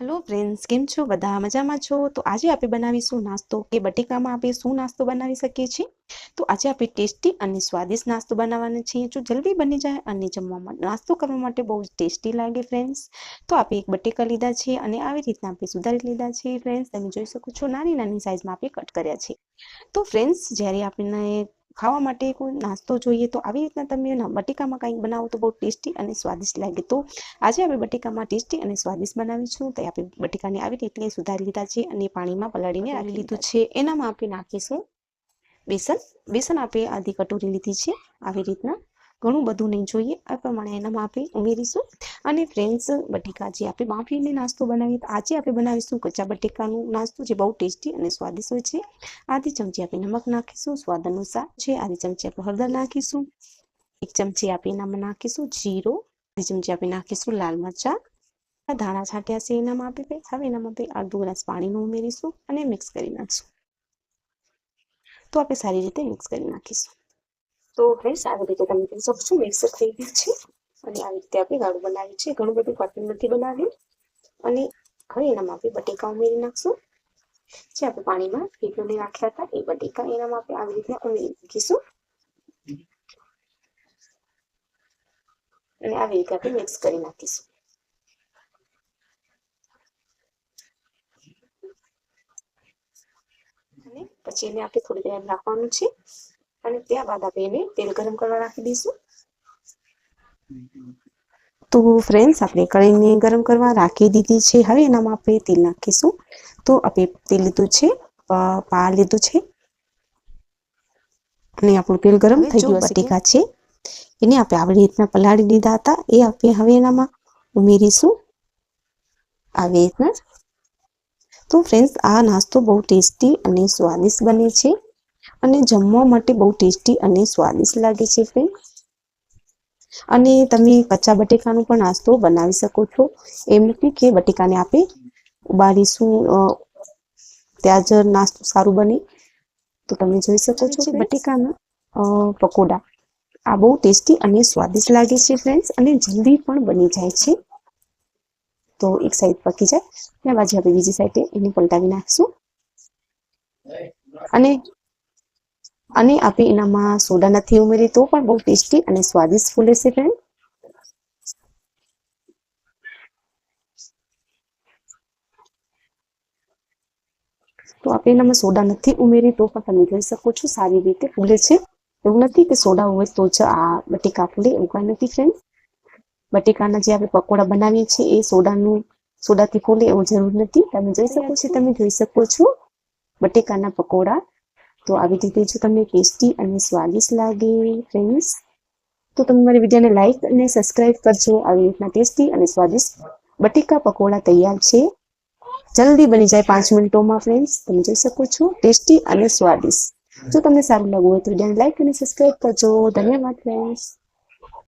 Hello friends કેમ છો? બધા મજામાં છો? તો આજે આપણે બનાવીશું નાસ્તો કે બટેકામાં આપણે શું નાસ્તો બનાવી શકીએ છીએ? તો આજે આપણે ટેસ્ટી અને સ્વાદિષ્ટ નાસ્તો બનાવવાનો છીએ. જો જલ્દી બની જાય અને જમવામાં નાસ્તો કરવા માટે બહુ જ ટેસ્ટી લાગે ફ્રેન્ડ્સ તો આપણે એક બટેકા લીધા છે અને આવી રીતના આપણે સુધારી લીધા છે ફ્રેન્ડ્સ તમે જોઈ શકો છો નાની નાની સાઇઝમાં આપણે કટ કર્યા છે. તો ફ્રેન્ડ્સ જ્યારે આપણે ખાવા માટે કોઈ નાસ્તો જોઈએ તો આવી રીતના તમે બટેકામાં કંઈક બનાવો તો બહુ ટેસ્ટી અને સ્વાદિષ્ટ લાગે. તો આજે આપણે બટેકામાં ટેસ્ટી અને સ્વાદિષ્ટ બનાવીશું. તો આપણે બટેકાને આવી રીતે સુધારી લીધા છે અને પાણીમાં પલાળીને રાખી લીધું છે. એનામાં આપણે નાખીશું બેસન. બેસન આપણે આધી કટોરી લીધી છે. આવી રીતના ઘણું બધું નહીં જોઈએ. આ પ્રમાણે એનામાં આપણે ઉમેરીશું. અને ફ્રેન્ડ્સ, બટેકા જે આપણે બાફીને નાસ્તો બનાવીએ, તો આજે આપણે બનાવીશું કચ્ચા બટેકાનું નાસ્તો જે બહુ ટેસ્ટી અને સ્વાદિષ્ટ હોય છે. આધી ચમચી આપણે નમક નાખીશું, સ્વાદ અનુસાર છે આધી ચમચી આપણે હળદર નાખીશું, એક ચમચી આપણે એનામાં નાખીશું, જીરો આધી ચમચી આપણે નાખીશું લાલ મરચાં ધાણા છાંટ્યા છે એનામાં આપી હવે એનામાં આપણે અડધો ગ્લાસ પાણીનું ઉમેરીશું અને મિક્સ કરી નાખીશું. તો આપણે સારી રીતે મિક્સ કરી નાખીશું. તો ફ્રેન્ડ્સ આવી રીતે તમે જોઈ શકશો મિક્સ થઈ ગયું છે. અને આવી રીતે આપણે ગાળું બનાવ્યું છે. ઘણું બધું કઠિન નથી બનાવ્યું. અને હવે એનામાં આપણે બટેકા ઉમેરી નાખશું. જે આપણે પાણીમાં ભીગોને નાખ્યા હતા, એ બટેકા એનામાં આપણે આવી રીતે ઉમેરી નાખીશું. અને આવી રીતે આપણે મિક્સ કરી નાખીશું. અને પછી એને આપણે થોડી વાર રાખવાનું છે. અને ત્યારબાદ આપણે એને તેલ ગરમ કરવા રાખી દઈશું તો ફ્રેન્ડ્સ આપણે કઢાઈને ગરમ કરવા રાખી દીધી છે હવે એનામાં આપણે તેલ નાખીશું તો આપણે તેલ લીધું છે પા લીધું છે અને આપણું તેલ ગરમ થઈ ગયું બટેકા છે એને આપણે આવી રીતના પલાળી દીધા હતા એ આપણે હવે એનામાં ઉમેરીશું આવી રીતના તો ફ્રેન્ડ્સ આ નાસ્તો બહુ ટેસ્ટી અને સ્વાદિષ્ટ બને છે અને જમવા માટે બહુ ટેસ્ટી અને સ્વાદિષ્ટ લાગે છે ફ્રેન્ડ અને તમે કચ્ચા બટેકાનો પણ નાસ્તો બનાવી શકો છો. એમ નથી કે બટેકાને આપણે ઉબાળીશું ત્યાં જ નાસ્તો સારું બને. તો તમે જોઈ શકો છો બટેકાના પકોડા. આ બહુ ટેસ્ટી અને સ્વાદિષ્ટ લાગે છે ફ્રેન્ડ્સ અને જલ્દી પણ બની જાય છે. તો એક સાઈડ પકી જાય. ત્યાં બાજુ આપણે બીજી સાઈડે એને પલટાવી નાખીશું. અને અને આપણે એનામાં સોડા નથી ઉમેરી, તો પણ બહુ ટેસ્ટી અને સ્વાદિષ્ટ ફૂલે છે ફ્રેન્ડ તો આપણે એનામાં સોડા નથી ઉમેરી, તો પણ તમે જોઈ શકો છો સારી રીતે ફૂલે છે. એવું નથી કે સોડા હોય તો જ આ બટેકા ફૂલે, એવું કાંઈ નથી ફ્રેન્ડ બટેકાના જે આપણે પકોડા બનાવીએ છીએ, એ સોડાનું, સોડાથી ફૂલે, એવું જરૂર નથી. તમે જોઈ શકો છો, તમે જોઈ શકો છો. બટેકાના પકોડા તો આવી રીતે જો તમને ટેસ્ટી અને સ્વાદિષ્ટ લાગે ફ્રેન્ડ્સ તો તમે મારી વિડીયોને લાઇક અને સબસ્ક્રાઇબ કરજો. આવી રીતના ટેસ્ટી અને સ્વાદિષ્ટ બટેકા પકોડા તૈયાર છે. જલ્દી બની જાય પાંચ મિનિટોમાં ફ્રેન્ડ્સ તમે જોઈ શકો છો, ટેસ્ટી અને સ્વાદિષ્ટ. જો તમને સારું લાગવું હોય તો વિડીયોને લાઇક અને સબસ્ક્રાઇબ કરજો. ધન્યવાદ ફ્રેન્ડ્સ